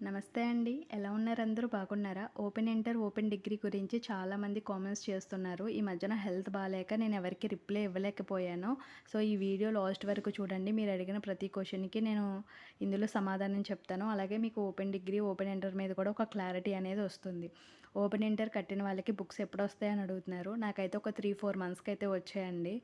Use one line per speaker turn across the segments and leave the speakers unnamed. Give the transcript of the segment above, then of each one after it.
నమస్తే అండి. ఎలా ఉన్నారు అందరూ? బాగున్నారా? ఓపెన్ ఇంటర్ ఓపెన్ డిగ్రీ గురించి చాలామంది కామెంట్స్ చేస్తున్నారు. ఈ మధ్యన హెల్త్ బాగాలేక నేను ఎవరికి రిప్లై ఇవ్వలేకపోయాను. సో ఈ వీడియో లాస్ట్ వరకు చూడండి. మీరు అడిగిన ప్రతి క్వశ్చన్కి నేను ఇందులో సమాధానం చెప్తాను. అలాగే మీకు ఓపెన్ డిగ్రీ ఓపెన్ ఇంటర్ మీద కూడా ఒక క్లారిటీ అనేది వస్తుంది. ఓపెన్ ఇంటర్ కట్టిన వాళ్ళకి బుక్స్ ఎప్పుడు వస్తాయని అడుగుతున్నారు. నాకైతే ఒక త్రీ ఫోర్ మంత్స్కి అయితే వచ్చాయండి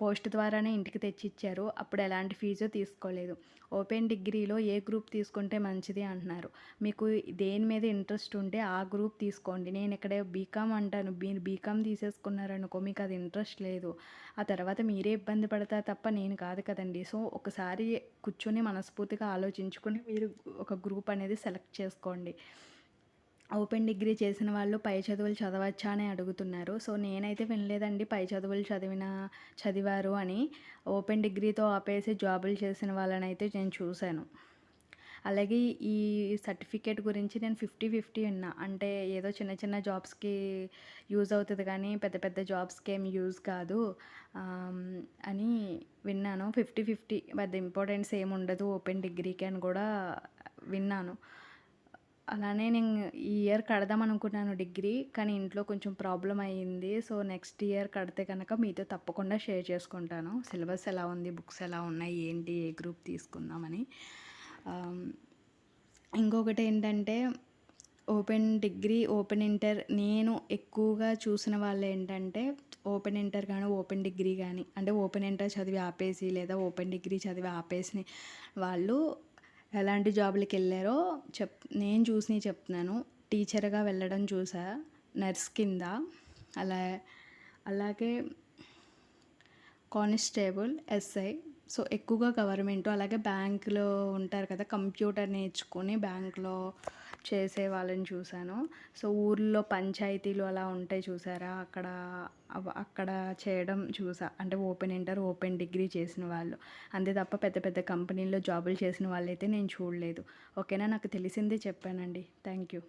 పోస్ట్ ద్వారానే ఇంటికి తెచ్చిచ్చారు. అప్పుడు ఎలాంటి ఫీజు తీసుకోలేదు. ఓపెన్ డిగ్రీలో ఏ గ్రూప్ తీసుకుంటే మంచిది అంటున్నారు. మీకు దేని మీద ఇంట్రెస్ట్ ఉంటే ఆ గ్రూప్ తీసుకోండి. నేను ఇక్కడే బీకామ్ అంటాను. మీరు బీకామ్ తీసేసుకున్నారనుకో మీకు అది ఇంట్రెస్ట్ లేదు. ఆ తర్వాత మీరే ఇబ్బంది పడతా తప్ప నేను కాదు కదండి. సో ఒకసారి కూర్చొని మనస్ఫూర్తిగా ఆలోచించుకొని మీరు ఒక గ్రూప్ అనేది సెలెక్ట్ చేసుకోండి. ఓపెన్ డిగ్రీ చేసిన వాళ్ళు పై చదువులు చదవచ్చా అని అడుగుతున్నారు. సో నేనైతే వినలేదండి పై చదువులు చదివిన చదివారు అని. ఓపెన్ డిగ్రీతో ఆపేసి జాబులు చేసిన వాళ్ళని అయితే నేను చూశాను. అలాగే ఈ సర్టిఫికేట్ గురించి నేను ఫిఫ్టీ ఫిఫ్టీ ఉన్నా అంటే ఏదో చిన్న చిన్న జాబ్స్కి యూజ్ అవుతుంది కానీ పెద్ద పెద్ద జాబ్స్కి ఏం యూజ్ కాదు. అని విన్నాను. ఫిఫ్టీ ఫిఫ్టీ పెద్ద ఇంపార్టెన్స్ ఏమి ఉండదు ఓపెన్ డిగ్రీకి అని కూడా విన్నాను. అలానే నేను ఈ ఇయర్ కడదాం అనుకున్నాను డిగ్రీ కానీ ఇంట్లో కొంచెం ప్రాబ్లం అయ్యింది. సో నెక్స్ట్ ఇయర్ కడితే కనుక మీతో తప్పకుండా షేర్ చేసుకుంటాను. సిలబస్ ఎలా ఉంది బుక్స్ ఎలా ఉన్నాయి ఏంటి ఏ గ్రూప్ తీసుకుందామని. ఇంకొకటి ఏంటంటే ఓపెన్ డిగ్రీ ఓపెన్ ఇంటర్ నేను ఎక్కువగా చూసిన వాళ్ళు ఏంటంటే ఓపెన్ ఇంటర్ కానీ ఓపెన్ డిగ్రీ కానీ అంటే ఓపెన్ ఇంటర్ చదివి ఆపేసి లేదా ఓపెన్ డిగ్రీ చదివి ఆపేసి వాళ్ళు ఎలాంటి జాబులకి వెళ్ళారో చెప్ నేను చూసి చెప్తున్నాను. టీచర్గా వెళ్ళడం చూసా నర్స్ కింద. అలా అలాగే కానిస్టేబుల్ ఎస్ఐ. సో ఎక్కువగా గవర్నమెంట్ అలాగే బ్యాంకులో ఉంటారు కదా కంప్యూటర్ నేర్చుకొని బ్యాంకులో చేసే వాళ్ళని చూశాను. సో ఊర్లో పంచాయతీలు అలా ఉంటాయి చూసారా? అక్కడ అక్కడ చేయడం చూసా. అంటే ఓపెన్ ఇంటర్ ఓపెన్ డిగ్రీ చేసిన వాళ్ళు. అంతే తప్ప పెద్ద పెద్ద కంపెనీల్లో జాబులు చేసిన వాళ్ళైతే నేను చూడలేదు. ఓకేనా? నాకు తెలిసిందే చెప్పానండి. Thank you.